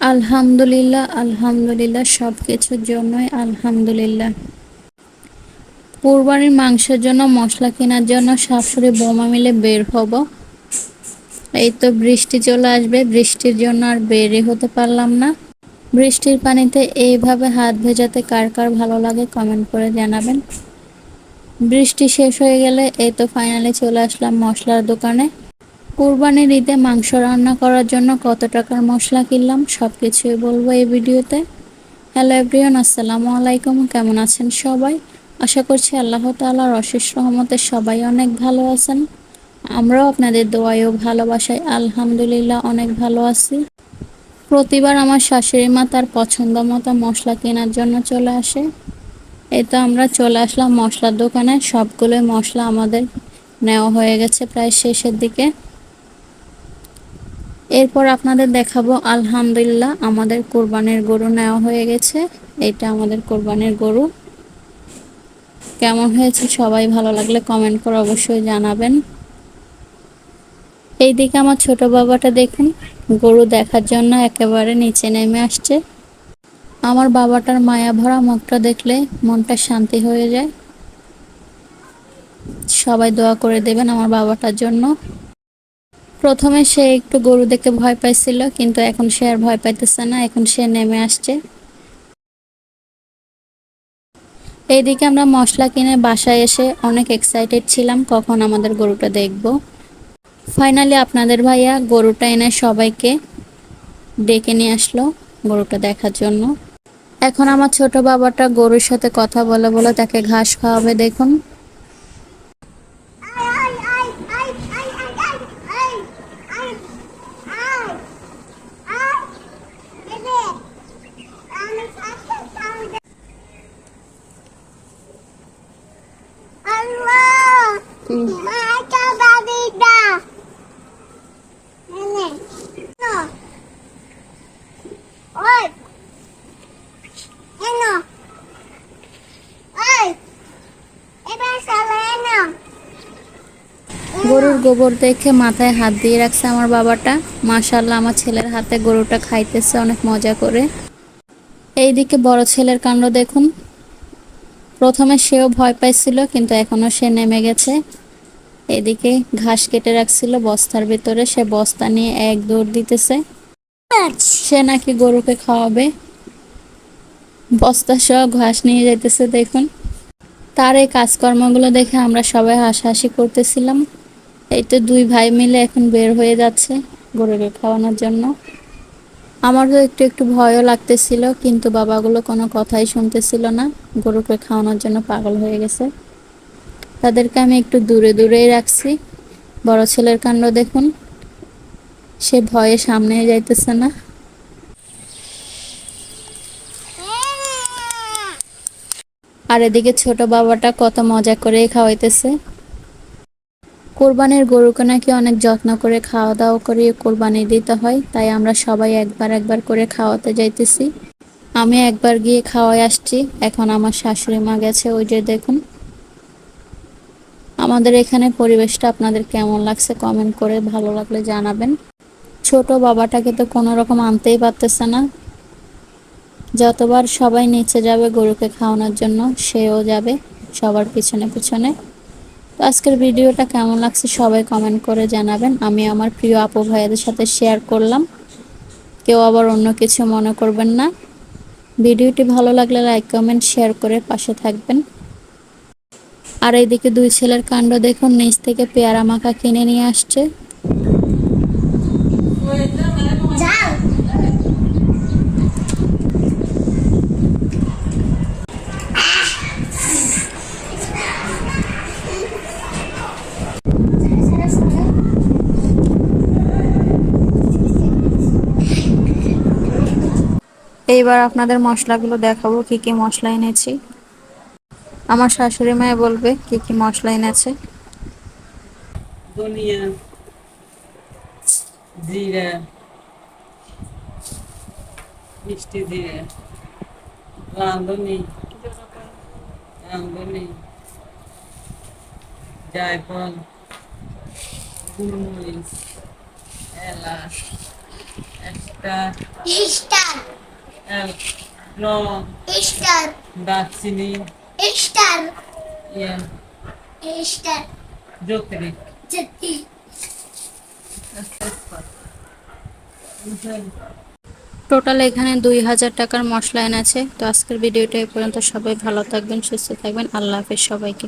আলহামদুলিল্লাহ আলহামদুলিল্লাহ সব কিছুর জন্যই আলহামদুলিল্লাহ। কুরবানির মাংসের জন্য, মশলা কেনার জন্য শাশুড়ি বোমা মিলে বের হব। এই তো বৃষ্টি চলে আসবে, বৃষ্টির জন্য আর বেরই হতে পারলাম না। বৃষ্টির পানিতে এইভাবে হাত ভেজাতে কার কার ভালো লাগে কমেন্ট করে জানাবেন। বৃষ্টি শেষ হয়ে গেলে এই তো ফাইনালি চলে আসলাম মশলার দোকানে। কুরবানির ঈদে মাংস রান্না করার জন্য কত টাকার মশলা কিনলাম সব কিছুই বলব এই ভিডিওতে। হ্যালো এভরিওয়ান আসসালামু আলাইকুম, কেমন আছেন সবাই? আশা করছি আল্লাহ তালার অশেষ রহমতে সবাই অনেক ভালো আছেন। আমরাও আপনাদের দোয়াই ও ভালোবাসায় আলহামদুলিল্লাহ অনেক ভালো আছি। প্রতিবার আমার শাশুড়ি মা তার পছন্দ মতো মশলা কেনার জন্য চলে আসে। এই তো আমরা চলে আসলাম মশলার দোকানে। সবগুলো মশলা আমাদের নেওয়া হয়ে গেছে প্রায় শেষের দিকে। এরপর আপনাদের দেখাবো, আলহামদুলিল্লাহ আমাদের কোরবানির গরু নেওয়া হয়ে গেছে। এটা আমাদের কোরবানির গরু। কেমন হয়েছে? সবাই ভালো লাগলে কমেন্ট করে অবশ্যই জানাবেন। এইদিকে আমার ছোট বাবাটা দেখুন, গরু দেখার জন্য একেবারে নিচে নেমে আসছে। আমার বাবাটার মায়া ভরা মুখটা দেখলে মনটা শান্তি হয়ে যায়। সবাই দোয়া করে দেবেন আমার বাবাটার জন্য। প্রথমে সে একটু গরু দেখে ভয় পাইছিল, কিন্তু এখন সে আর ভয় পাইতেছে না, এখন সে নেমে আসছে। এইদিকে আমরা মশলা কিনে বাসায় এসে অনেক এক্সাইটেড ছিলাম, কখন আমাদের গরুটা দেখব। ফাইনালি আপনাদের ভাইয়া গরুটা এনে সবাইকে ডেকে নিয়ে আসলো গরুটা দেখার জন্য। এখন আমার ছোট বাবাটা গরুর সাথে কথা বলে বলে তাকে ঘাস খাওয়াবে, দেখুন। গরুর গোবর দেখে মাথায় হাত দিয়ে রাখছে আমার বাবাটা। মাশাল্লাহ আমার ছেলের হাতে গরুটা খাইতেছে, অনেক মজা করে। এইদিকে বড় ছেলের কাণ্ড দেখুন। প্রথমে সেও ভয় পাইছিল, কিন্তু এখনও সে নেমে গেছে। এদিকে ঘাস কেটে রাখছিল বস্তার ভেতরে। সে বস্তা নিয়ে এক দৌড় দিতেছে। সে নাকি গরুকে খাওয়াবে। বস্তা সহ ঘাস নিয়ে যাইতেছে, দেখুন। তার এই কাজকর্মগুলো দেখে আমরা সবাই হাসাহাসি করতেছিলাম। এই তো দুই ভাই মিলে এখন বের হয়ে যাচ্ছে গরুকে খাওয়ানোর জন্য। আমারও একটু একটু ভয়ও লাগতেছিল, কিন্তু বাবাগুলো কোনো কথাই শুনতেছিল না। গরুকে খাওয়ানোর জন্য পাগল হয়ে গেছে। তাদেরকে আমি একটু দূরে দূরেই রাখছি। বড় ছেলের কাণ্ড দেখুন। সে ভয়ে সামনে যাইতেছে না। আর এদিকে ছোট বাবাটা কত মজা করে খাওয়াইতেছে। কোরবানির গরুকে নাকি অনেক যত্ন করে খাওয়া দাওয়া করে কোরবানি দিতে হয়, তাই আমরা সবাই একবার একবার করে খাওয়াতে যাইতেছি। আমি একবার গিয়ে খাওয়াই আসছি, এখন আমার শাশুড়ি মা গেছে, ওই যে দেখুন। আমাদের এখানে পরিবেশটা আপনাদের কেমন লাগছে কমেন্ট করে ভালো লাগলে জানাবেন। ছোট বাবাটাকে তো কোনো রকম আনতেই পারতেছে না। যতবার সবাই নিচে যাবে গরুকে খাওয়ানোর জন্য, সেও যাবে সবার পিছনে পিছনে। তো আজকের ভিডিওটা কেমন লাগছে সবাই কমেন্ট করে জানাবেন। আমি আমার প্রিয় আপু ভাইয়াদের সাথে শেয়ার করলাম। কেউ আবার অন্য কিছু মনে করবেন না। ভিডিওটি ভালো লাগলে লাইক কমেন্ট শেয়ার করে পাশে থাকবেন। আর এইদিকে দুই ছেলের কাণ্ড দেখুন নিচ থেকে পেয়ারা মাখা কিনে নিয়ে আসছে। এইবার আপনাদের মশলাগুলো দেখাবো কি কি মশলা এনেছি। আমার শাশুড়ি মায়ে বলবে কি কি মশলা এনেছে। ধনিয়া জিরা মিষ্টি জিরা রাঁধুনি রাঁধুনি জায়ফল গোলমরিচ এলাচ এল লং স্টার দারচিনি Yeah. A star. জ্যোতিরিক যেতি টোটাল এখানে দুই হাজার টাকার মশলা এনেছে। তো আজকের ভিডিওটা এই পর্যন্ত। সবাই ভালো থাকবেন সুস্থ থাকবেন। আল্লাহ হাফেজ সবাইকে।